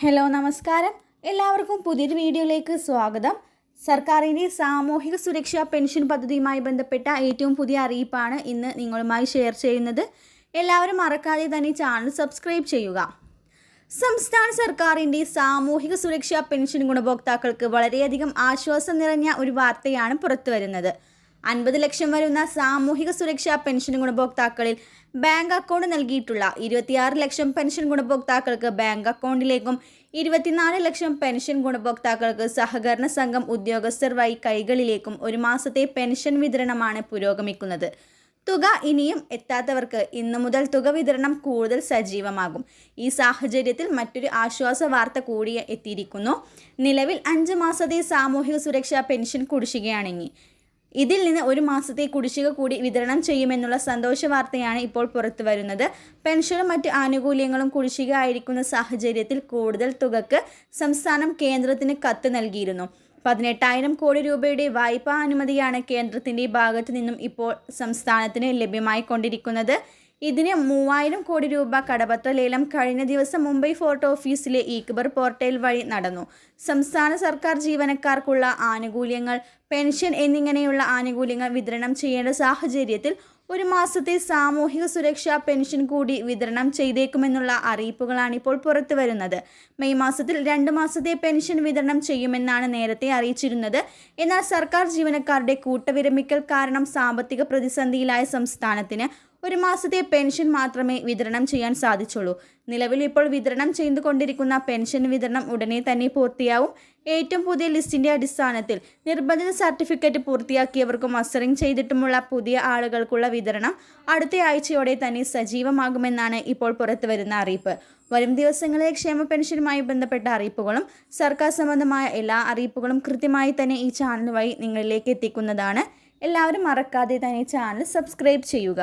Hello നമസ്കാരം. എല്ലാവർക്കും പുതിയൊരു വീഡിയോയിലേക്ക് സ്വാഗതം. സർക്കാരിന്റെ സാമൂഹിക സുരക്ഷാ പെൻഷൻ പദ്ധതിയുമായി ബന്ധപ്പെട്ട ഏറ്റവും പുതിയ അറിയിപ്പാണ് ഇന്ന് നിങ്ങളുമായി ഷെയർ ചെയ്യുന്നത്. എല്ലാവരും മറക്കാതെ തന്നെ ചാനൽ സബ്സ്ക്രൈബ് ചെയ്യുക. സംസ്ഥാന സർക്കാരിന്റെ സാമൂഹിക സുരക്ഷാ പെൻഷൻ ഗുണഭോക്താക്കൾക്ക് വളരെയധികം ആശ്വാസം നിറഞ്ഞ ഒരു വാർത്തയാണ് പുറത്തുവരുന്നത്. അൻപത് ലക്ഷം വരുന്ന സാമൂഹിക സുരക്ഷാ പെൻഷൻ ഗുണഭോക്താക്കളിൽ ബാങ്ക് അക്കൗണ്ട് നൽകിയിട്ടുള്ള ഇരുപത്തിയാറ് ലക്ഷം പെൻഷൻ ഗുണഭോക്താക്കൾക്ക് ബാങ്ക് അക്കൗണ്ടിലേക്കും ഇരുപത്തിനാല് ലക്ഷം പെൻഷൻ ഗുണഭോക്താക്കൾക്ക് സഹകരണ സംഘം ഉദ്യോഗസ്ഥർ വഴി കൈകളിലേക്കും ഒരു മാസത്തെ പെൻഷൻ വിതരണമാണ് പുരോഗമിക്കുന്നത്. തുക ഇനിയും എത്താത്തവർക്ക് ഇന്നു മുതൽ തുക വിതരണം കൂടുതൽ സജീവമാകും. ഈ സാഹചര്യത്തിൽ മറ്റൊരു ആശ്വാസ വാർത്ത കൂടി എത്തിയിരിക്കുന്നു. നിലവിൽ അഞ്ച് മാസത്തെ സാമൂഹിക സുരക്ഷാ പെൻഷൻ കുടിശ്ശികയാണെങ്ങി ഇതിൽ നിന്ന് ഒരു മാസത്തെ കുടിശ്ശിക കൂടി വിതരണം ചെയ്യുമെന്നുള്ള സന്തോഷ വാർത്തയാണ് ഇപ്പോൾ പുറത്തു വരുന്നത്. പെൻഷനും മറ്റ് ആനുകൂല്യങ്ങളും കുടിശ്ശിക ആയിരിക്കുന്ന സാഹചര്യത്തിൽ കൂടുതൽ തുകക്ക് സംസ്ഥാനം കേന്ദ്രത്തിന് കത്ത് നൽകിയിരുന്നു. പതിനെട്ടായിരം കോടി രൂപയുടെ വായ്പാ അനുമതിയാണ് കേന്ദ്രത്തിന്റെ ഭാഗത്തു നിന്നും ഇപ്പോൾ സംസ്ഥാനത്തിന് ലഭ്യമായിക്കൊണ്ടിരിക്കുന്നത് ഇതിന് മൂവായിരം കോടി രൂപ കടപത്ര ലേലം കഴിഞ്ഞ ദിവസം മുംബൈ ഫോർട്ട് ഓഫീസിലെ ഈക്ബർ പോർട്ടൽ വഴി നടന്നു. സംസ്ഥാന സർക്കാർ ജീവനക്കാർക്കുള്ള ആനുകൂല്യങ്ങൾ പെൻഷൻ എന്നിങ്ങനെയുള്ള ആനുകൂല്യങ്ങൾ വിതരണം ചെയ്യേണ്ട സാഹചര്യത്തിൽ ഒരു മാസത്തെ സാമൂഹിക സുരക്ഷാ പെൻഷൻ കൂടി വിതരണം ചെയ്തേക്കുമെന്നുള്ള അറിയിപ്പുകളാണ് ഇപ്പോൾ പുറത്തു വരുന്നത്. മെയ് മാസത്തിൽ രണ്ട് മാസത്തെ പെൻഷൻ വിതരണം ചെയ്യുമെന്നാണ് നേരത്തെ അറിയിച്ചിരുന്നത്. എന്നാൽ സർക്കാർ ജീവനക്കാരുടെ കൂട്ടവിരമിക്കൽ കാരണം സാമ്പത്തിക പ്രതിസന്ധിയിലായ സംസ്ഥാനത്തിന് ഒരു മാസത്തെ പെൻഷൻ മാത്രമേ വിതരണം ചെയ്യാൻ സാധിച്ചുള്ളൂ. നിലവിൽ ഇപ്പോൾ വിതരണം ചെയ്തുകൊണ്ടിരിക്കുന്ന പെൻഷൻ വിതരണം ഉടനെ തന്നെ പൂർത്തിയാവും. ഏറ്റവും പുതിയ ലിസ്റ്റിന്റെ അടിസ്ഥാനത്തിൽ നിർബന്ധിത സർട്ടിഫിക്കറ്റ് പൂർത്തിയാക്കിയവർക്കും മസ്റ്ററിംഗ് ചെയ്തിട്ടുമുള്ള പുതിയ ആളുകൾക്കുള്ള വിതരണം അടുത്ത ആഴ്ചയോടെ തന്നെ സജീവമാകുമെന്നാണ് ഇപ്പോൾ പുറത്തുവരുന്ന അറിയിപ്പ്. വരും ദിവസങ്ങളിലെ ക്ഷേമ പെൻഷനുമായി ബന്ധപ്പെട്ട അറിയിപ്പുകളും സർക്കാർ സംബന്ധമായ എല്ലാ അറിയിപ്പുകളും കൃത്യമായി തന്നെ ഈ ചാനൽ വഴി നിങ്ങളിലേക്ക് എത്തിക്കുന്നതാണ്. എല്ലാവരും മറക്കാതെ തന്നെ ചാനൽ സബ്സ്ക്രൈബ് ചെയ്യുക.